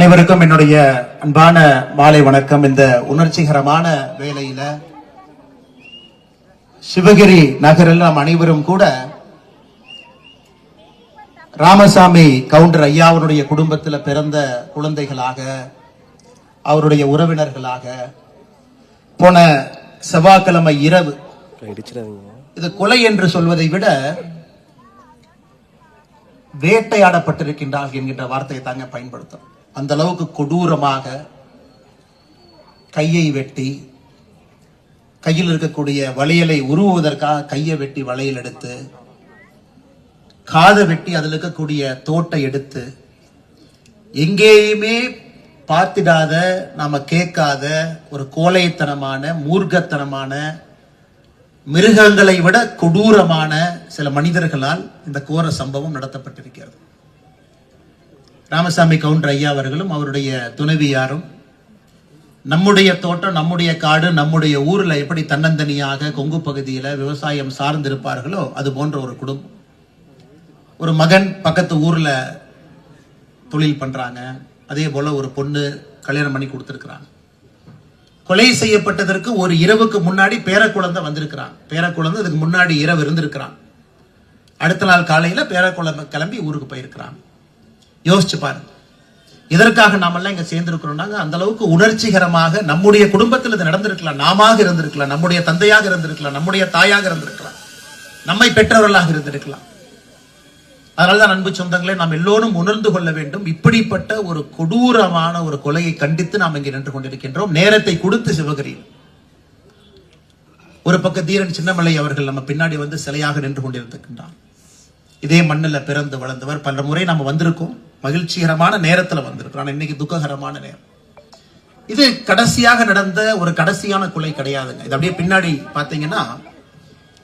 அனைவருக்கும் என்னுடைய அன்பான மாலை வணக்கம். இந்த உணர்ச்சிகரமான வேலையில சிவகிரி நகரில் நாம் அனைவரும் கூட ராமசாமி கவுண்டர் ஐயாவுடைய குடும்பத்தில் பிறந்த குழந்தைகளாக அவருடைய உறவினர்களாக போன செவ்வாய்க்கிழமை இரவு இது கொலை என்று சொல்வதை விட வேட்டையாடப்பட்டிருக்கின்றார் என்கின்ற வார்த்தையை தாங்க பயன்படுத்தும் அந்த அளவுக்கு கொடூரமாக கையை வெட்டி கையில் இருக்கக்கூடிய வளையலை உருவுவதற்காக கையை வெட்டி வளையல் எடுத்து காதை வெட்டி அதில் இருக்கக்கூடிய தோட்டை எடுத்து எங்கேயுமே பார்த்திடாத நாம கேட்காத ஒரு கோழைத்தனமான மூர்க்கத்தனமான மிருகங்களை விட கொடூரமான சில மனிதர்களால் இந்த கோர சம்பவம் நடத்தப்பட்டிருக்கிறது. ராமசாமி கவுண்டர் ஐயா அவர்களும் அவருடைய துணைவியாரும் நம்முடைய தோட்டம் நம்முடைய காடு நம்முடைய ஊரில் எப்படி தன்னந்தனியாக கொங்கு பகுதியில் விவசாயம் சார்ந்திருப்பார்களோ அது போன்ற ஒரு குடும்பம் ஒரு மகன் பக்கத்து ஊரில் தொழில் பண்ணுறாங்க அதே போல் ஒரு பொண்ணு கல்யாணம் பண்ணி கொடுத்துருக்குறாங்க. கொலை செய்யப்பட்டதற்கு ஒரு இரவுக்கு முன்னாடி பேரக்குழந்தை வந்திருக்கிறான். பேரக்குழந்தை இதுக்கு முன்னாடி இரவு இருந்திருக்கிறான். அடுத்த நாள் காலையில் பேரக்குழந்தை கிளம்பி ஊருக்கு போயிருக்கிறான். யோசிச்சு பாருங்க. இதற்காக நாமெல்லாம் இங்க சேர்ந்திருக்கிறோம்னாங்க அந்த அளவுக்கு உணர்ச்சிகரமாக நம்முடைய குடும்பத்தில் இது நடந்திருக்கலாம். நாமாக இருந்திருக்கலாம். நம்முடைய தந்தையாக இருந்திருக்கலாம். நம்முடைய தாயாக இருந்திருக்கலாம். நம்மை பெற்றவர்களாக இருந்திருக்கலாம். அதனால்தான் அன்பு சொந்தங்களே நாம் எல்லோரும் உணர்ந்து கொள்ள வேண்டும். இப்படிப்பட்ட ஒரு கொடூரமான ஒரு கொலையை கண்டித்து நாம் இங்கே நின்று கொண்டிருக்கின்றோம். நேரத்தை கொடுத்து சிவகிரியில். ஒரு பக்கம் தீரன் சின்னமலை அவர்கள் நம்ம பின்னாடி வந்து சிலையாக நின்று கொண்டிருந்திருக்கின்றான் இதே மண்ணில் பிறந்து வளர்ந்தவர் பல முறை நம்ம வந்திருக்கோம். மகிழ்ச்சிகரமான நேரத்தில் வந்திருக்கிறோம் ஆனால் இன்னைக்கு துக்ககரமான நேரம். இது கடைசியாக நடந்த ஒரு கடைசியான கொலை கிடையாதுங்க. இது அப்படியே பின்னாடி பார்த்தீங்கன்னா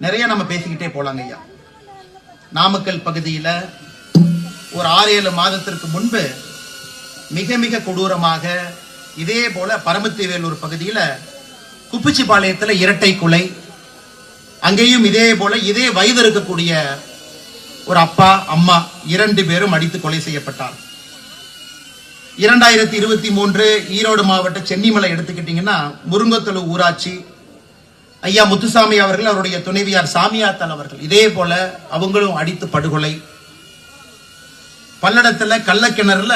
நிறைய நம்ம பேசிக்கிட்டே போலாங்க ஐயா. நாமக்கல் பகுதியில் ஒரு ஆறு ஏழு மாதத்திற்கு முன்பு மிக மிக கொடூரமாக இதே போல பரமத்திவேலூர் பகுதியில் குப்பிச்சிபாளையத்தில் இரட்டை கொலை அங்கேயும் இதே போல இதே வயது இருக்கக்கூடிய ஒரு அப்பா அம்மா இரண்டு பேரும் அடித்து கொலை செய்யப்பட்டார். இரண்டாயிரத்தி இருபத்தி மூன்று ஈரோடு மாவட்ட சென்னிமலை எடுத்துக்கிட்டீங்கன்னா முருங்கத்தொழு ஊராட்சி ஐயா முத்துசாமி அவர்கள் அவருடைய துணைவியார் சாமியாத்தன் அவர்கள். இதே போல அவங்களும் அடித்து படுகொலை. பல்லடத்துல கள்ளக்கிணறுல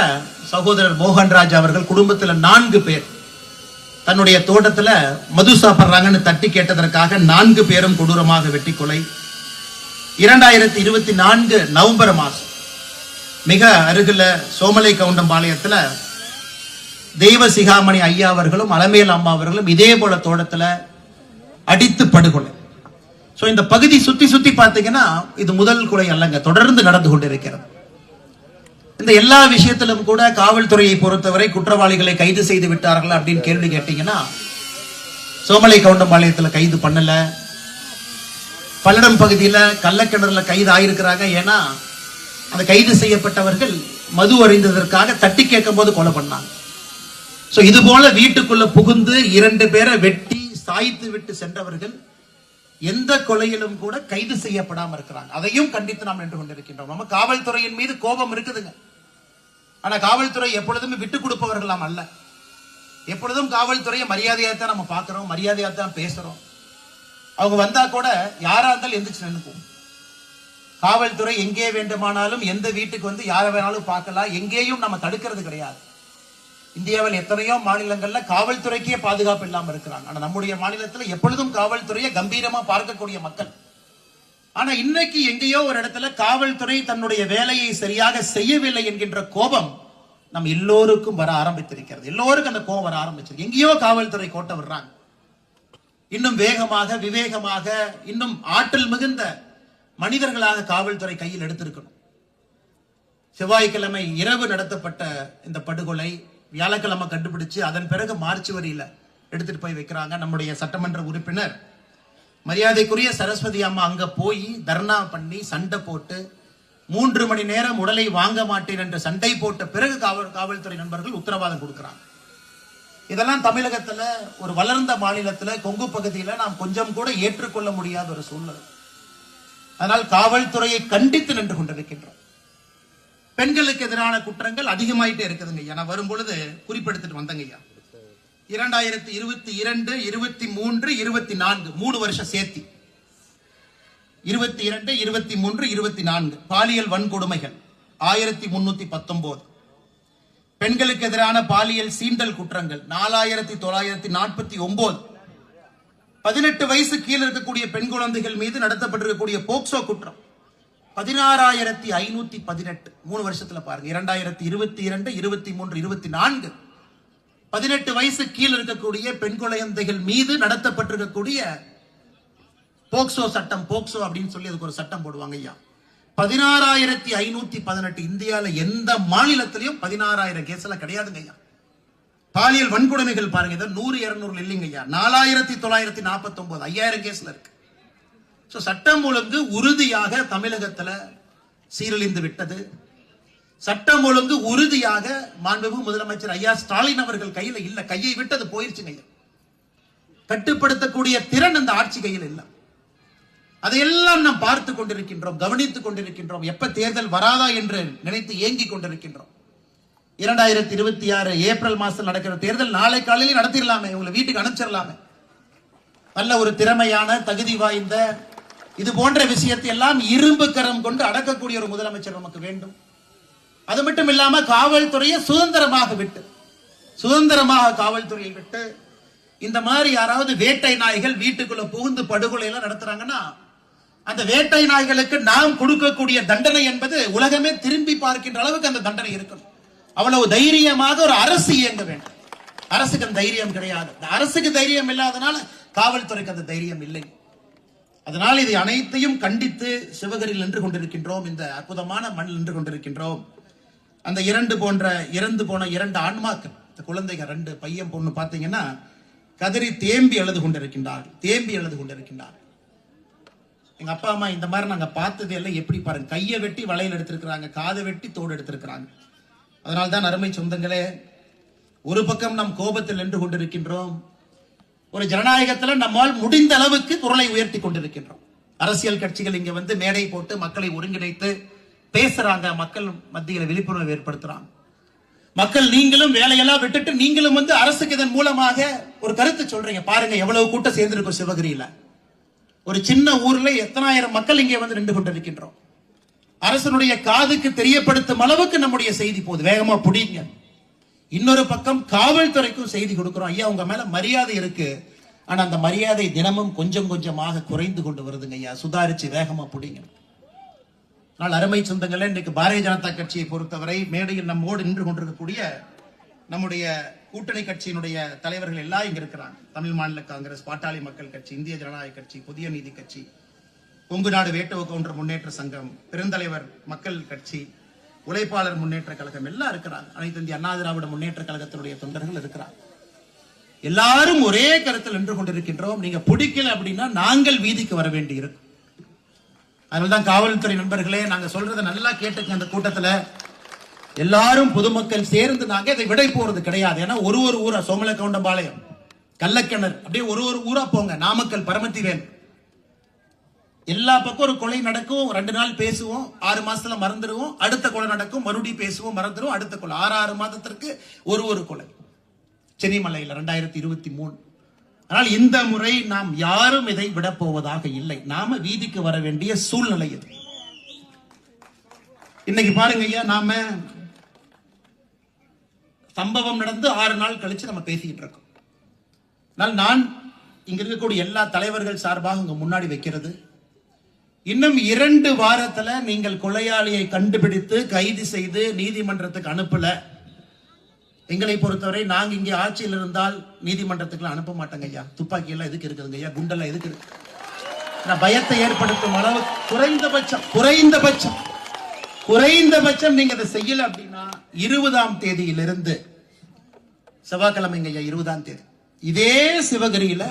சகோதரர் மோகன்ராஜ் அவர்கள் குடும்பத்துல நான்கு பேர் தன்னுடைய தோட்டத்துல மது சாப்பிட்றாங்கன்னு தட்டி கேட்டதற்காக நான்கு பேரும் கொடூரமாக வெட்டி கொலை. இரண்டாயிரத்தி இருபத்தி நான்கு நவம்பர் மாதம் மிக அருகில் சோமலை கவுண்டம்பாளையத்துல தெய்வ சிகாமணி ஐயா அவர்களும் அலமேல் அம்மா அவர்களும் இதே போல தோட்டத்துல அடித்து படுகொலை ஸோ இந்த பகுதி சுத்தி சுத்தி பார்த்தீங்கன்னா இது முதல் கொலை அல்லங்க தொடர்ந்து நடந்து கொண்டிருக்கிறது. இந்த எல்லா விஷயத்திலும் கூட காவல்துறையை பொறுத்தவரை குற்றவாளிகளை கைது செய்து விட்டார்கள் அப்படின்னு கேள்வி கேட்டீங்கன்னா சோமலை கவுண்டம்பாளையத்துல கைது பண்ணலை. பல்லடம் பகுதியில் கள்ளக்கிணறுல கைது ஆயிருக்கிறாங்க ஏன்னா அந்த கைது செய்யப்பட்டவர்கள் மது அறிந்ததற்காக தட்டி கேட்கும் போது கொலை பண்ணாங்க. ஸோ இது போல வீட்டுக்குள்ள புகுந்து இரண்டு பேரை வெட்டி சாய்த்து விட்டு சென்றவர்கள் எந்த கொலையிலும் கூட கைது செய்யப்படாமல் இருக்கிறாங்க. அதையும் கண்டித்து நாம் நின்று கொண்டிருக்கின்றோம். நம்ம காவல்துறையின் மீது கோபம் இருக்குதுங்க. ஆனா காவல்துறை எப்பொழுதுமே விட்டு கொடுப்பவர்களாம் அல்ல. எப்பொழுதும் காவல்துறையை மரியாதையாக தான் நம்ம பார்க்குறோம் மரியாதையாக தான் பேசுகிறோம் அவங்க வந்தா கூட யாரா இருந்தாலும் எந்திரிச்சு நினைப்போம் காவல்துறை எங்கே வேண்டுமானாலும் எந்த வீட்டுக்கு வந்து யாரை வேணாலும் பார்க்கலாம். எங்கேயும் நம்ம தடுக்கிறது கிடையாது. இந்தியாவில் எத்தனையோ மாநிலங்கள்ல காவல்துறைக்கே பாதுகாப்பு இல்லாம இருக்கிறாங்க. ஆனா நம்முடைய மாநிலத்துல எப்பொழுதும் காவல்துறையை கம்பீரமா பார்க்கக்கூடிய மக்கள். ஆனா இன்னைக்கு எங்கேயோ ஒரு இடத்துல காவல்துறை தன்னுடைய வேலையை சரியாக செய்யவில்லை என்கின்ற கோபம் நம் எல்லோருக்கும் வர ஆரம்பித்திருக்கிறது. எல்லோருக்கும் அந்த கோபம் வர ஆரம்பிச்சிருக்கு. எங்கேயோ காவல்துறை கோட்டை விடுறாங்க. இன்னும் வேகமாக விவேகமாக இன்னும் ஆற்றல் மிகுந்த மனிதர்களாக காவல்துறை கையில் எடுத்திருக்கணும். செவ்வாய்க்கிழமை இரவு நடத்தப்பட்ட இந்த படுகொலை வியாழக்கிழமை கண்டுபிடிச்சு அதன் பிறகு மார்ச் வரியில எடுத்துட்டு போய் வைக்கிறாங்க நம்முடைய சட்டமன்ற உறுப்பினர். மரியாதைக்குரிய சரஸ்வதி அம்மா அங்க போய் தர்ணா பண்ணி சண்டை போட்டு மூன்று மணி நேரம் உடலை வாங்க மாட்டேன் என்று சண்டை போட்ட பிறகு காவல் காவல்துறை நண்பர்கள் உத்தரவாதம் கொடுக்கிறாங்க. இதெல்லாம் தமிழகத்துல ஒரு வளர்ந்த மாநிலத்துல கொங்கு பகுதியில நாம் கொஞ்சம் கூட ஏற்றுக்கொள்ள முடியாத ஒரு சூழ்நிலை. அதனால் காவல்துறையை கண்டித்து நின்று கொண்டிருக்கின்றோம். பெண்களுக்கு எதிரான குற்றங்கள் அதிகமாயிட்டே இருக்குதுங்க ஐயா. நான் வரும் பொழுது குறிப்பெடுத்துட்டு வந்தங்க ஐயா. இரண்டாயிரத்தி இருபத்தி இரண்டு இருபத்தி மூன்று இருபத்தி நான்கு. மூணு வருஷம் சேர்த்தி. இருபத்தி இரண்டு இருபத்தி மூன்று இருபத்தி நான்கு. பாலியல் வன்கொடுமைகள். ஆயிரத்தி முன்னூத்தி பத்தொன்பது பெண்களுக்கு எதிரான பாலியல் சீண்டல் குற்றங்கள். நாலாயிரத்தி தொள்ளாயிரத்தி நாற்பத்தி ஒன்பது பதினெட்டு வயசு கீழே இருக்கக்கூடிய பெண் குழந்தைகள் மீது நடத்தப்பட்டிருக்கக்கூடிய போக்சோ குற்றம். பதினாறாயிரத்தி ஐநூத்தி பதினெட்டு. மூணு வருஷத்துல பாருங்க. இரண்டாயிரத்தி இருபத்தி இரண்டு இருபத்தி மூன்று இருபத்தி நான்கு. பதினெட்டு வயசு கீழ் இருக்கக்கூடிய பெண் குழந்தைகள் மீது நடத்தப்பட்டிருக்கக்கூடிய போக்சோ சட்டம் போக்சோ அப்படின்னு சொல்லி அதுக்கு ஒரு சட்டம் போடுவாங்க ஐயா. பதினாறாயிரத்தி ஐநூத்தி பதினெட்டு இந்தியாவில் எந்த மாநிலத்திலையும் பதினாறாயிரம் கேஸ்ல கிடையாதுங்க ஐயா. பாலியல் வன்கொடுமைகள் பாருங்க இதை நூறு இருநூறு இல்லைங்க ஐயா. நாலாயிரத்தி தொள்ளாயிரத்தி நாற்பத்தி ஒன்பது ஐயாயிரம் கேஸ்ல இருக்கு. ஸோ சட்டம் ஒழுங்கு உறுதியாக தமிழகத்தில் சீரழிந்து விட்டது. சட்டம் ஒழுங்கு உறுதியாக மாண்புமிகு முதலமைச்சர் ஐயா ஸ்டாலின் அவர்கள் கையில் இல்லை. கையை விட்டது போயிருச்சுங்க ஐயா. கட்டுப்படுத்தக்கூடிய திறன் அந்த ஆட்சி கையில் இல்லை. அதையெல்லாம் நாம் பார்த்து கொண்டிருக்கின்றோம் கவனித்துக் கொண்டிருக்கின்றோம். எப்ப தேர்தல் வராதா என்று நினைத்து ஏங்கிக் கொண்டிருக்கின்றோம். இரண்டாயிரத்தி இருபத்தி ஆறு ஏப்ரல் மாசம் நடக்கிற தேர்தல் நாளை காலையில் நடத்திடலாமே உங்களை வீட்டுக்கு அனுப்பிச்சிடலாமே. நல்ல ஒரு திறமையான தகுதி வாய்ந்த இது போன்ற விஷயத்தை எல்லாம் இரும்பு கரம் கொண்டு அடக்கக்கூடிய ஒரு முதலமைச்சர் நமக்கு வேண்டும். அது மட்டும் இல்லாம காவல்துறையை சுதந்திரமாக விட்டு சுதந்திரமாக காவல்துறையை விட்டு இந்த மாதிரி யாராவது வேட்டை நாய்கள் வீட்டுக்குள்ள புகுந்து படுகொலை எல்லாம் நடத்துறாங்கன்னா அந்த வேட்டை நாய்களுக்கு நாம் கொடுக்கக்கூடிய தண்டனை என்பது உலகமே திரும்பி பார்க்கின்ற அளவுக்கு அந்த தண்டனை இருக்கணும். அவ்வளவு தைரியமாக ஒரு அரசு இயங்க வேண்டும். அரசுக்கு அந்த தைரியம் கிடையாது. இந்த அரசுக்கு தைரியம் இல்லாதனால காவல்துறைக்கு அந்த தைரியம் இல்லை. அதனால் இதை அனைத்தையும் கண்டித்து சிவகரில் நின்று கொண்டிருக்கின்றோம். இந்த அற்புதமான மண் நின்று கொண்டிருக்கின்றோம். அந்த இரண்டு போன்ற இறந்து போன இரண்டு ஆன்மாக்கள் இந்த குழந்தைகள் ரெண்டு பையன் பொண்ணு பார்த்தீங்கன்னா கதறி தேம்பி அழுது கொண்டிருக்கின்றார்கள். தேம்பி அழுது கொண்டிருக்கின்றார்கள். எங்க அப்பா அம்மா இந்த மாதிரி நாங்க பார்த்தது எல்லாம் எப்படி பாருங்க. கையை வெட்டி வளையல் எடுத்திருக்கிறாங்க காதை வெட்டி தோடு எடுத்திருக்கிறாங்க. அதனால்தான் அருமை சொந்தங்களே ஒரு பக்கம் நம் கோபத்தில் நின்று கொண்டிருக்கின்றோம் ஒரு ஜனநாயகத்துல நம்மால் முடிந்த அளவுக்கு குரலை உயர்த்தி கொண்டிருக்கின்றோம். அரசியல் கட்சிகள் இங்க வந்து மேடை போட்டு மக்களை ஒருங்கிணைத்து பேசுறாங்க மக்கள் மத்தியில விழிப்புணர்வு ஏற்படுத்துறாங்க. மக்கள் நீங்களும் வேலையெல்லாம் விட்டுட்டு நீங்களும் வந்து அரசுக்கு இதன் மூலமாக ஒரு கருத்து சொல்றீங்க. பாருங்க எவ்வளவு கூட்டம் சேர்ந்திருக்கும் சிவகிரியில. ஒரு சின்ன ஊர்ல எத்தனாயிரம் மக்கள் இங்கே வந்து நின்று கொண்டிருக்கின்றோம். அரசனுடைய காதுக்கு தெரியப்படுத்தும் அளவுக்கு நம்முடைய செய்தி போகுது. வேகமா புடிங்க. இன்னொரு பக்கம் காவல்துறைக்கும் செய்தி கொடுக்கிறோம். ஐயா உங்க மேல மரியாதை இருக்கு. ஆனா அந்த மரியாதை தினமும் கொஞ்சம் கொஞ்சமாக குறைந்து கொண்டு வருதுங்க ஐயா. சுதாரிச்சு வேகமா புடிங்க. ஆனால் அருமை சொந்தங்களே இன்றைக்கு பாரதிய ஜனதா கட்சியை பொறுத்தவரை மேடையில் நம்மோடு நின்று கொண்டிருக்கக்கூடிய நம்முடைய கூட்டணி கட்சியினுடைய தலைவர்கள் எல்லாம் இங்க இருக்கிறாங்க. தமிழ் மாநில காங்கிரஸ் பாட்டாளி மக்கள் கட்சி இந்திய ஜனநாயக கட்சி புதிய நீதி கட்சி கொங்கு நாடு வேட்டுவ கவுண்டர் முன்னேற்ற சங்கம் பெருந்தலைவர் மக்கள் கட்சி உழைப்பாளர் முன்னேற்ற கழகம் எல்லாம் இருக்கிறாங்க. அனைத்து இந்திய அண்ணா திராவிட முன்னேற்ற கழகத்தினுடைய தொண்டர்கள் இருக்கிறாங்க. எல்லாரும் ஒரே கருத்தில் நின்று கொண்டிருக்கின்றோம். நீங்க பிடிக்கல அப்படின்னா நாங்கள் வீதிக்கு வர வேண்டி இருக்கும் அதனால்தான் காவல்துறை நண்பர்களே நாங்க சொல்றதை நல்லா கேட்டுக்க அந்த கூட்டத்துல. எல்லாரும் பொதுமக்கள் சேர்ந்து நாங்க இதை விடை போறது கிடையாது. ஏன்னா ஒரு ஒரு ஊரா சோமல கவுண்டம்பாளையம் கள்ளக்கிணறு அப்படியே ஒரு ஒரு ஊரா போங்க. நாமக்கல் பரமத்திவேல். எல்லா பக்கம் ஒரு கொலை நடக்கும். ரெண்டு நாள் பேசுவோம். ஆறு மாசத்துல மறந்துடுவோம். அடுத்த கொலை நடக்கும். மறுபடியும் பேசுவோம். மறந்துடுவோம். அடுத்த கொலை. ஆறு ஆறு மாதத்திற்கு ஒரு ஒரு கொலை. சென்னிமலையில் ரெண்டாயிரத்தி இருபத்தி மூணு. ஆனால் இந்த முறை நாம் யாரும் இதை விடப் போவதாக இல்லை. நாம வீதிக்கு வர வேண்டிய சூழ்நிலை இது. இன்னைக்கு பாருங்க ஐயா நாம சம்பவம் நடந்து ஆறு நாள் கழிச்சு நம்ம பேசிக்கிட்டு இருக்கோம். ஆனால் நான் இங்க இருக்கக்கூடிய எல்லா தலைவர்கள் சார்பாக உங்க முன்னாடி வைக்கிறது. இன்னும் இரண்டு வாரத்துல நீங்கள் கொலையாளியை கண்டுபிடித்து கைது செய்து நீதிமன்றத்துக்கு அனுப்பல. எங்களை பொறுத்தவரை நாங்க இங்கே ஆட்சியில் இருந்தால் நீதிமன்றத்துக்கு அனுப்ப மாட்டோங்க ஐயா. துப்பாக்கி எல்லாம் எதுக்கு இருக்குதுங்க ஐயா? குண்டெல்லாம் எதுக்கு இருக்கு? பயத்தை ஏற்படுத்தும் அளவு குறைந்தபட்சம் குறைந்தபட்சம். குறைந்தபட்சம் நீங்க அதை செய்யல அப்படின்னா இருபதாம் தேதியிலிருந்து செவ்வாய்க்கிழமைங்க ஐயா இருபதாம் தேதி. இதே சிவகிரியில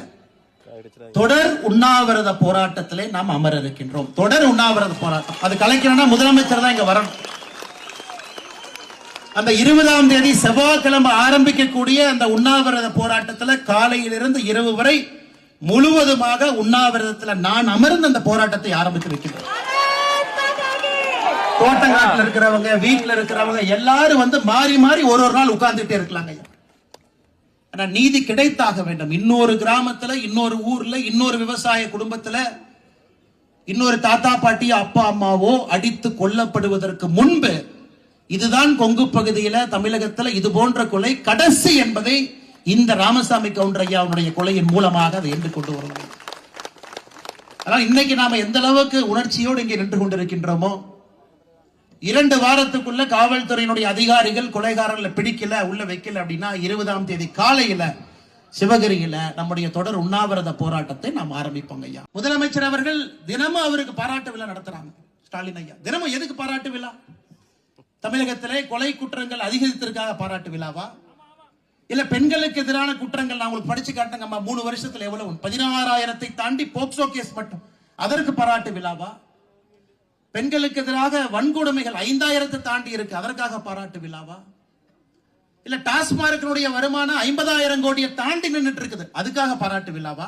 தொடர் உண்ணாவிரத போராட்டத்திலே நாம் அமர இருக்கின்றோம். தொடர் உண்ணாவிரத போராட்டம். அது கலைக்கணும்னா முதலமைச்சர் தான் இங்க வரணும். அந்த இருபதாம் தேதி செவ்வாய்க்கிழமை ஆரம்பிக்கக்கூடிய அந்த உண்ணாவிரத போராட்டத்துல காலையிலிருந்து இரவு வரை முழுவதுமாக உண்ணாவிரதத்துல நான் அமர்ந்து அந்த போராட்டத்தை ஆரம்பித்து வைக்கிறேன் தோட்டங்காட்டில் இருக்கிறவங்க வீட்டுல இருக்கிறவங்க எல்லாரும் வந்து மாறி மாறி ஒரு ஒரு நாள் உட்கார்ந்துட்டே இருக்கலாங்க ஐயா. ஆனா நீதி கிடைத்தாக வேண்டும். இன்னொரு கிராமத்துல இன்னொரு ஊர்ல இன்னொரு விவசாய குடும்பத்துல இன்னொரு தாத்தா பாட்டி அப்பா அம்மாவோ அடித்து கொல்லப்படுவதற்கு முன்பு இதுதான் கொங்கு பகுதியில தமிழகத்துல இது போன்ற கொலை கடைசி என்பதை இந்த ராமசாமி கவுண்டர் ஐயாவுடைய கொலையின் மூலமாக அதை என்று கொண்டு வருவாங்க ஆனால் இன்னைக்கு நாம எந்த அளவுக்கு உணர்ச்சியோடு இங்கே நின்று கொண்டிருக்கின்றோமோ இரண்டு வாரத்துக்குள்ள காவல்துறையினுடைய அதிகாரிகள் கொலைகாரர்களை பிடிக்கல உள்ள வைக்கல அப்படின்னா இருபதாம் தேதி காலையில சிவகிரியில நம்முடைய தொடர் உண்ணாவிரத போராட்டத்தை நாம் ஆரம்பிப்போங்க ஐயா. முதலமைச்சர் அவர்கள் தினமும் அவருக்கு பாராட்டு விழா நடத்துறாங்க. ஸ்டாலின் ஐயா தினமும் எதுக்கு பாராட்டு விழா? தமிழகத்திலே கொலை குற்றங்கள் அதிகரித்திற்காக பாராட்டு விழாவா? இல்ல பெண்களுக்கு எதிரான குற்றங்கள் நான் உங்களுக்கு படிச்சு காட்டுங்கம்மா மூணு வருஷத்துல எவ்வளவு? பதினாறாயிரத்தை தாண்டி போக்சோ கேஸ் மட்டும். அதற்கு பாராட்டு விழாவா? பெண்களுக்கு எதிராக வன்கொடுமைகள் ஐந்தாயிரத்தை தாண்டி இருக்கு. அதற்காக பாராட்டு விழாவா? இல்ல டாஸ்மார்க்கினுடைய வருமானம் ஐம்பதாயிரம் கோடியை தாண்டி நின்றுட்டு இருக்குது. அதுக்காக பாராட்டு விழாவா?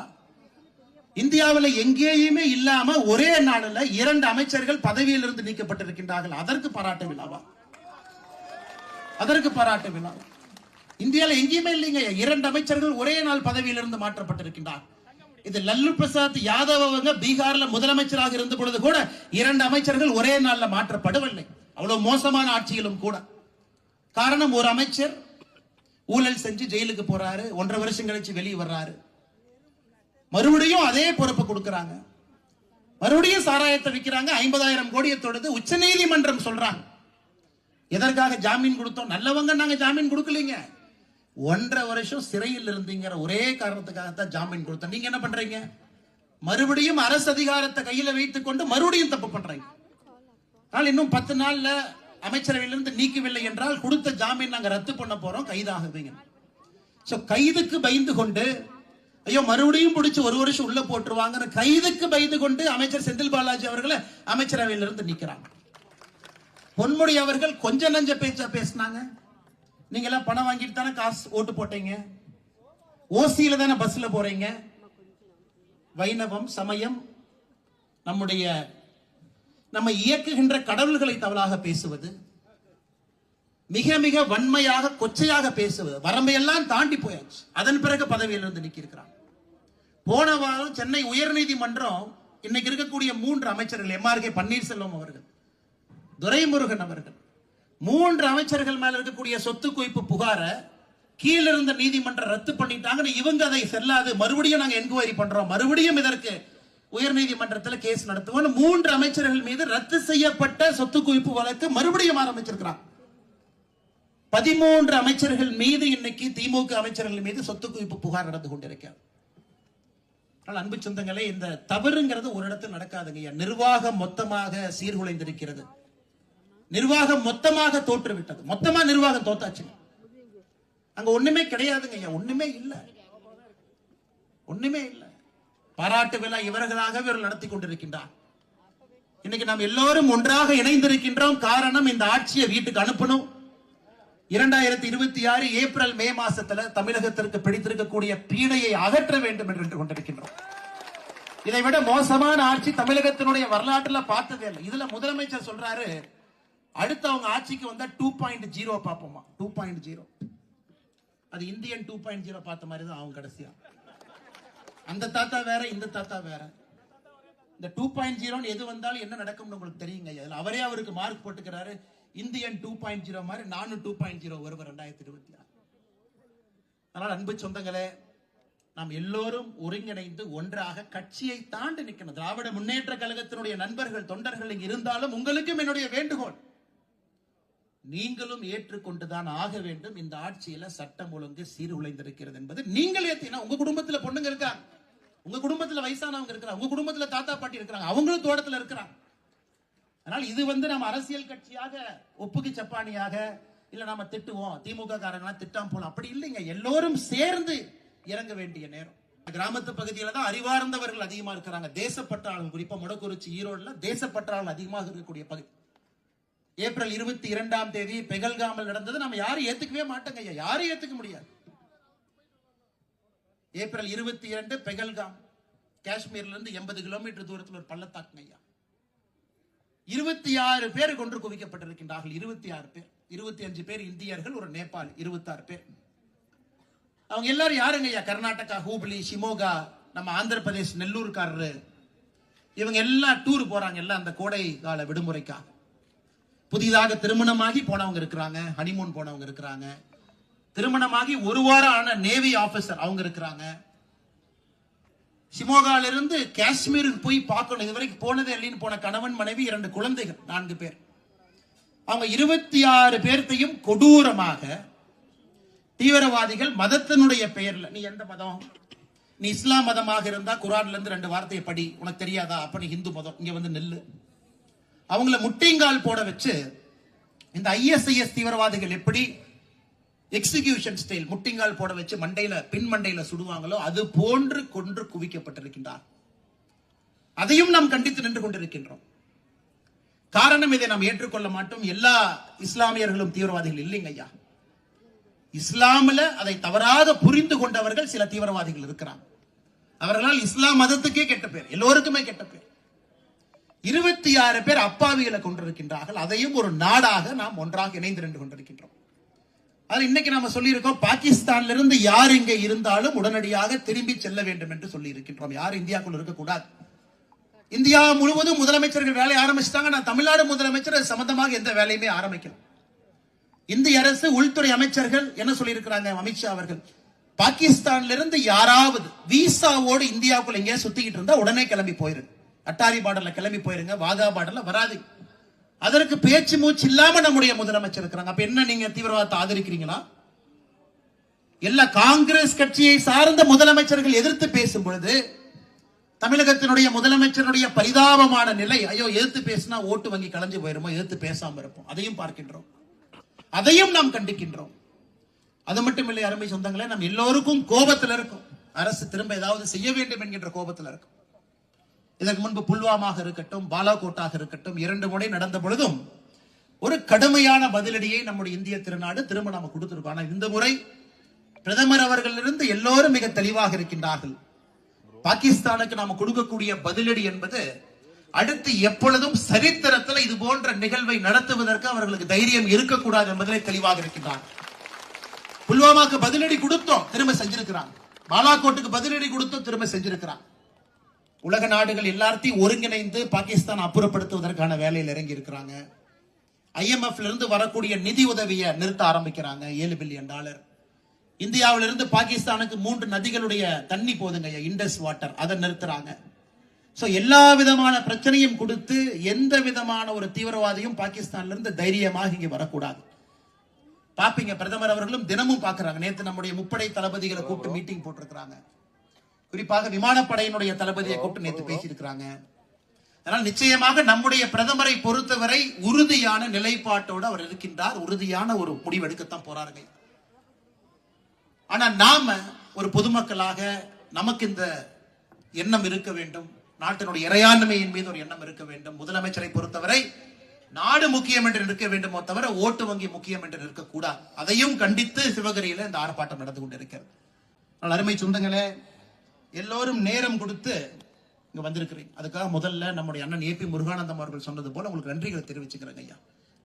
இந்தியாவில் எங்கேயுமே இல்லாம ஒரே நாளில் இரண்டு அமைச்சர்கள் பதவியிலிருந்து நீக்கப்பட்டிருக்கின்றார்கள். அதற்கு பாராட்டு விழாவா? அதற்கு பாராட்டு விழா இந்தியாவில் எங்கேயுமே இல்லைங்க. இரண்டு அமைச்சர்கள் ஒரே நாள் பதவியிலிருந்து மாற்றப்பட்டிருக்கின்றார். இது லல்லு பிரசாத் யாதவ் அவங்க பீகார்ல முதலமைச்சராக இருந்த பொழுது கூட இரண்டு அமைச்சர்கள் ஒரே நாள்ல மாற்றப்படவில்லை அவ்வளவு மோசமான ஆட்சியிலும் கூட. காரணம் ஒரு அமைச்சர் ஊழல் செஞ்சு ஜெயிலுக்கு போறாரு ஒன்றரை வருஷம் கழிச்சு வெளியே வர்றாரு. மறுபடியும் அதே பொறுப்பு கொடுக்கறாங்க. மறுபடியும் சாராயத்தை விற்கிறாங்க ஐம்பதாயிரம் கோடியை தொடுது உச்ச நீதிமன்றம் சொல்றாங்க. எதற்காக ஜாமீன் கொடுத்தோம்? நல்லவங்க நாங்க ஜாமீன் கொடுக்கலீங்க. ஒன்றரை வருஷம் சிறையில் இருந்தீங்கிற ஒரே காரணத்துக்காகத்தான் ஜாமீன் கொடுத்த நீங்க என்ன பண்றீங்க? மறுபடியும் அரசு அதிகாரத்தை கையில வைத்துக் கொண்டு மறுபடியும் தப்பு பண்றீங்க. ஆனால் இன்னும் பத்து நாள்ல அமைச்சரவையிலிருந்து நீக்கவில்லை என்றால் கொடுத்த ஜாமீன் நாங்க ரத்து பண்ண போறோம் கைதாகுவீங்க. சோ கைதுக்கு பயந்து கொண்டு ஐயோ மறுபடியும் பிடிச்சி ஒரு வருஷம் உள்ள போட்டுருவாங்கன்னு கைதுக்கு பயந்து கொண்டு அமைச்சர் செந்தில் பாலாஜி அவர்களை அமைச்சரவையிலிருந்து நிக்கிறாங்க. பொன்முடி அவர்கள் கொஞ்ச நஞ்ச பேச்சா பேசினாங்க. நீங்க எல்லாம் பணம் வாங்கிட்டு தானே காசு ஓட்டு போட்டீங்க? ஓசியில தானே பஸ்ல போறீங்க? வைணவம் சமயம் நம்முடைய நம்ம இயக்குகின்ற கடவுள்களை தவறாக பேசுவது மிக மிக வன்மையாக கொச்சையாக பேசுவது வரம்பையெல்லாம் தாண்டி போயாச்சு. அதன் பிறகு பதவியிலிருந்து நிற்கிறார் போன வாரம் சென்னை உயர்நீதிமன்றம் இன்னைக்கு இருக்கக்கூடிய மூன்று அமைச்சர்கள் எம்ஆர் கே பன்னீர்செல்வம் அவர்கள் துரைமுருகன் அவர்கள் மூன்று அமைச்சர்கள் மேல இருக்கக்கூடிய சொத்து குவிப்பு புகார கீழ இருந்த நீதிமன்றம் ரத்து பண்ணிட்டாங்கன்னு இவங்க அதை செல்லாது. மறுபடியும் நாங்க என்கொயரி பண்றோம். மறுபடியும் இதற்கு உயர் நீதிமன்றத்தில் கேஸ் நடத்துவோம் மூன்று அமைச்சர்கள் மீது ரத்து செய்யப்பட்ட சொத்து குவிப்பு வழக்கு மறுபடியும் ஆரம்பிச்சிருக்கிறான். பதிமூன்று அமைச்சர்கள் மீது இன்னைக்கு திமுக அமைச்சர்கள் மீது சொத்து குவிப்பு புகார் நடந்து கொண்டிருக்கிறது. ஆனால் அன்பு சொந்தங்களே இந்த தவறுங்கிறது ஒரு இடத்துல நடக்காதுங்க நிர்வாகம் மொத்தமாக சீர்குலைந்திருக்கிறது. நிர்வாகம் மொத்தமாக தோற்றுவிட்டது. மொத்தமா நிர்வாகம் தோத்தாச்சுங்க அங்க ஒண்ணுமே கிடையாதுங்க ஐயா. ஒண்ணுமே இல்ல. ஒண்ணுமே இல்ல. பாராட்டு விழா இவர்களாகவே இவர்கள் நடத்தி கொண்டிருக்கின்றார். இன்னைக்கு நாம் எல்லோரும் ஒன்றாக இணைந்திருக்கின்றோம். காரணம் இந்த ஆட்சியை வீட்டுக்கு அனுப்பணும். இரண்டாயிரத்தி இருபத்தி ஆறு ஏப்ரல் மே மாசத்துல தமிழகத்திற்கு பிடித்திருக்கக்கூடிய பீடையை அகற்ற வேண்டும் என்று கொண்டிருக்கின்றோம். இதை விட மோசமான ஆட்சி தமிழகத்தினுடைய வரலாற்றுல பார்த்ததே இல்லை. இதுல முதலமைச்சர் சொல்றாரு அடுத்து அவங்க ஆட்சிக்கு வந்தா டூ பாயிண்ட் ஜீரோ பார்ப்போமா? டூ பாயிண்ட் ஜீரோ அது இந்தியன் டூ பாயிண்ட் ஜீரோ பார்த்த மாதிரி தான் அவங்க கடைசியா. அந்த தாத்தா வேற இந்த தாத்தா வேற. இந்த டூ பாயிண்ட் ஜீரோன்னு எது வந்தாலும் என்ன நடக்கும்னு உங்களுக்கு தெரியுங்க அதில் அவரே அவருக்கு மார்க் போட்டுக்கிறாரு. இந்தியன் டூ பாயிண்ட் ஜீரோ மாதிரி நானும் டூ பாயிண்ட் ஜீரோ வருவேன் ரெண்டாயிரத்தி இருபத்தி ஆறு. அதனால் அன்பு சொந்தங்களே நாம் எல்லோரும் ஒருங்கிணைந்து ஒன்றாக கட்சியை தாண்டி நிற்கணும். திராவிட முன்னேற்ற கழகத்தினுடைய நண்பர்கள் தொண்டர்கள் இருந்தாலும் உங்களுக்கும் என்னுடைய வேண்டுகோள். நீங்களும் ஏற்றுக்கொண்டுதான் ஆக வேண்டும். இந்த ஆட்சியில சட்டம் ஒழுங்கு சீர்குலைந்திருக்கிறது என்பது நீங்கள் ஏத்தினா உங்க குடும்பத்துல பொண்ணுங்க இருக்காங்க. உங்க குடும்பத்துல வயசானவங்க இருக்கிறாங்க. உங்க குடும்பத்துல தாத்தா பாட்டி இருக்கிறாங்க. அவங்களும் தோட்டத்துல இருக்கிறாங்க. அதனால் இது வந்து நம்ம அரசியல் கட்சியாக ஒப்புக்கு சப்பானியாக இல்ல நாம திட்டுவோம். திமுக காரங்களா திட்டாம போல அப்படி இல்லைங்க. எல்லோரும் சேர்ந்து இறங்க வேண்டிய நேரம். கிராமத்து பகுதியில தான் அறிவார்ந்தவர்கள் அதிகமா இருக்கிறாங்க. தேசப்பற்றாளர்கள் குறிப்பா முடக்குறிச்சி ஈரோடுல தேசப்பற்றாளர்கள் அதிகமாக இருக்கக்கூடிய பகுதி. ஏப்ரல் இருபத்தி இரண்டாம் தேதி பெகல்காமல் நடந்தது. நம்ம யாரும் ஏத்துக்கவே மாட்டோங்க ஐயா. யாரும் ஏத்துக்க முடியாது. ஏப்ரல் இருபத்தி இரண்டு பெகல்காம். காஷ்மீர்ல இருந்து எண்பது கிலோமீட்டர் தூரத்தில் ஒரு பள்ளத்தாக்குங்க ஐயா. இருபத்தி ஆறு பேர் கொன்று குவிக்கப்பட்டிருக்கின்றார்கள். இருபத்தி ஆறு பேர். இருபத்தி அஞ்சு பேர் இந்தியர்கள் ஒரு நேபாள் இருபத்தாறு பேர். அவங்க எல்லாரும் யாருங்க ஐயா? கர்நாடகா ஹூப்ளி ஷிமோகா நம்ம ஆந்திர பிரதேஷ் நெல்லூர்காரரு. இவங்க எல்லாம் டூர் போறாங்க எல்லாம் அந்த கோடை கால விடுமுறைக்காக. புதிதாக திருமணமாகி போனவங்க இருக்கிறாங்க ஹனிமூன் போனவங்க இருக்கிறாங்க. திருமணமாகி ஒரு வாரம் ஆன நேவி ஆபீசர் அவங்க இருக்கிறாங்க. ஷிமோகால இருந்து காஷ்மீருக்கு போய் பார்க்கணும். இதுவரைக்கும் போனதே இல்லைன்னு போன கணவன் மனைவி இரண்டு குழந்தைகள் நான்கு பேர். அவங்க இருபத்தி ஆறு பேர்த்தையும் கொடூரமாக தீவிரவாதிகள் மதத்தினுடைய பெயர்ல நீ எந்த மதம்? நீ இஸ்லாம் மதமாக இருந்தா குரான்ல இருந்து ரெண்டு வார்த்தையை படி. உனக்கு தெரியாதா? அப்ப நீ ஹிந்து மதம். இங்க வந்து நெல்லு. அவங்கள முட்டிங்கால் போட வச்சு இந்த ஐஎஸ்ஐஎஸ் தீவிரவாதிகள் எப்படி எக்ஸிகியூஷன் ஸ்டைல் முட்டிங்கால் போட வச்சு மண்டையில பின் மண்டையில சுடுவாங்களோ அது போன்று கொன்று குவிக்கப்பட்டிருக்கின்றார். அதையும் நாம் கண்டித்து நின்று கொண்டிருக்கின்றோம். காரணம் இதை நாம் ஏற்றுக்கொள்ள மாட்டோம். எல்லா இஸ்லாமியர்களும் தீவிரவாதிகள் இல்லைங்க ஐயா. இஸ்லாமில் அதை தவறாக புரிந்து கொண்டவர்கள் சில தீவிரவாதிகள் இருக்கிறாங்க. அவர்களால் இஸ்லாம் மதத்துக்கே கெட்ட பேர் எல்லோருக்குமே கெட்ட பேர். இருபத்தி ஆறு பேர் அப்பாவிகளை கொண்டிருக்கின்றார்கள். அதையும் ஒரு நாடாக நாம் ஒன்றாக இணைந்து நின்று கொண்டிருக்கின்றோம். அது இன்னைக்கு நாம சொல்லியிருக்கோம் பாகிஸ்தான்ல இருந்து யார் இங்கே இருந்தாலும் உடனடியாக திரும்பி செல்ல வேண்டும் என்று சொல்லி இருக்கின்றோம் யார் இந்தியாக்குள் இருக்கக்கூடாது. இந்தியா முழுவதும் முதலமைச்சர்கள் வேலையை ஆரம்பிச்சிட்டாங்க. நான் தமிழ்நாடு முதலமைச்சர் சம்பந்தமாக எந்த வேலையுமே ஆரம்பிக்கல. இந்திய அரசு உள்துறை அமைச்சர்கள் என்ன சொல்லியிருக்கிறாங்க அமித்ஷா அவர்கள்? பாகிஸ்தான்ல இருந்து யாராவது விசாவோடு இந்தியாவுக்குள்ள எங்கேயா சுத்திக்கிட்டு இருந்தா உடனே கிளம்பி போயிருக்கு அட்டாரி பார்டர்ல கிளம்பி போயிருங்க வாகா பார்டர்ல வராது. அதற்கு பேச்சு மூச்சு இல்லாம நம்முடைய முதலமைச்சர் இருக்கிறாங்க. அப்ப என்ன நீங்க தீவிரவாதத்தை ஆதரிக்கிறீங்களா? எல்லா காங்கிரஸ் கட்சியை சார்ந்த முதலமைச்சர்கள் எதிர்த்து பேசும் பொழுது தமிழகத்தினுடைய முதலமைச்சருடைய பரிதாபமான நிலை ஐயோ எதிர்த்து பேசினா ஓட்டு வங்கி கலைஞ்சு போயிருமோ எதிர்த்து பேசாம இருப்போம். அதையும் பார்க்கின்றோம். அதையும் நாம் கண்டிக்கின்றோம். அது மட்டும் இல்லை அருமை சொந்தங்களே நாம் எல்லோருக்கும் கோபத்தில் இருக்கும். அரசு திரும்ப ஏதாவது செய்ய வேண்டும் என்கின்ற கோபத்தில் இருக்கும். இதற்கு முன்பு புல்வாமாக இருக்கட்டும் பாலாகோட்டாக இருக்கட்டும் இரண்டு முறை நடந்த பொழுதும் ஒரு கடுமையான பதிலடியை நம்முடைய இந்திய திருநாடு திரும்ப நாம கொடுத்திருக்கோம். ஆனால் இந்த முறை பிரதமர் அவர்களிலிருந்து எல்லோரும் மிக தெளிவாக இருக்கின்றார்கள். பாகிஸ்தானுக்கு நாம கொடுக்கக்கூடிய பதிலடி என்பது அடுத்து எப்பொழுதும் சரித்திரத்தில் இது போன்ற நிகழ்வை நடத்துவதற்கு அவர்களுக்கு தைரியம் இருக்கக்கூடாது என்பதிலே தெளிவாக இருக்கின்றார். புல்வாமாக்கு பதிலடி கொடுத்தோம் திரும்ப செஞ்சிருக்கிறான் பாலாகோட்டுக்கு பதிலடி கொடுத்தோம் திரும்ப செஞ்சிருக்கிறான் உலக நாடுகள் எல்லாத்தையும் ஒருங்கிணைந்து பாகிஸ்தான் அப்புறப்படுத்துவதற்கான வேலையில் இறங்கி இருக்கிறாங்க ஐஎம்எஃப்ல இருந்து வரக்கூடிய நிதி உதவியை நிறுத்த ஆரம்பிக்கிறாங்க. ஏழு பில்லியன் டாலர். இந்தியாவில இருந்து பாகிஸ்தானுக்கு மூன்று நதிகளுடைய தண்ணி போதுங்க இண்டஸ் வாட்டர் அதை நிறுத்துறாங்க. சோ எல்லா விதமான பிரச்சனையும் கொடுத்து எந்த விதமான ஒரு தீவிரவாதியும் பாகிஸ்தான்ல இருந்து தைரியமாக இங்க வரக்கூடாது. பாப்பீங்க பிரதமர் அவர்களும் தினமும் பாக்குறாங்க. நேத்து நம்முடைய முப்படை தளபதிகளை கூப்பிட்டு மீட்டிங் போட்டிருக்கிறாங்க. குறிப்பாக விமானப்படையினுடைய தளபதியை கூப்பிட்டு நேத்து பேசியிருக்கிறாங்க. அதனால் நிச்சயமாக நம்முடைய பிரதமரை பொறுத்தவரை உறுதியான நிலைப்பாட்டோடு அவர் இருக்கின்றார். உறுதியான ஒரு முடிவெடுக்கத்தான் போறாருங்க ஆனா நாம ஒரு பொதுமக்களாக நமக்கு இந்த எண்ணம் இருக்க வேண்டும். நாட்டினுடைய இறையாண்மையின் மீது ஒரு எண்ணம் இருக்க வேண்டும். முதலமைச்சரை பொறுத்தவரை நாடு முக்கியம் என்று இருக்க வேண்டுமோ தவிர ஓட்டு வங்கி முக்கியம் என்று இருக்கக்கூடாது அதையும் கண்டித்து சிவகிரியில இந்த ஆர்ப்பாட்டம் நடந்து கொண்டிருக்கிறது. அருமை சொந்தங்களே எல்லோரும் நேரம் கொடுத்து இங்க வந்திருக்கிறீங்க அதுக்காக முதல்ல நம்முடைய அண்ணன் ஏபி முருகானந்தம் அவர்கள் சொன்னது போல உங்களுக்கு நன்றிகளை தெரிவிச்சுக்கிறேங்க ஐயா.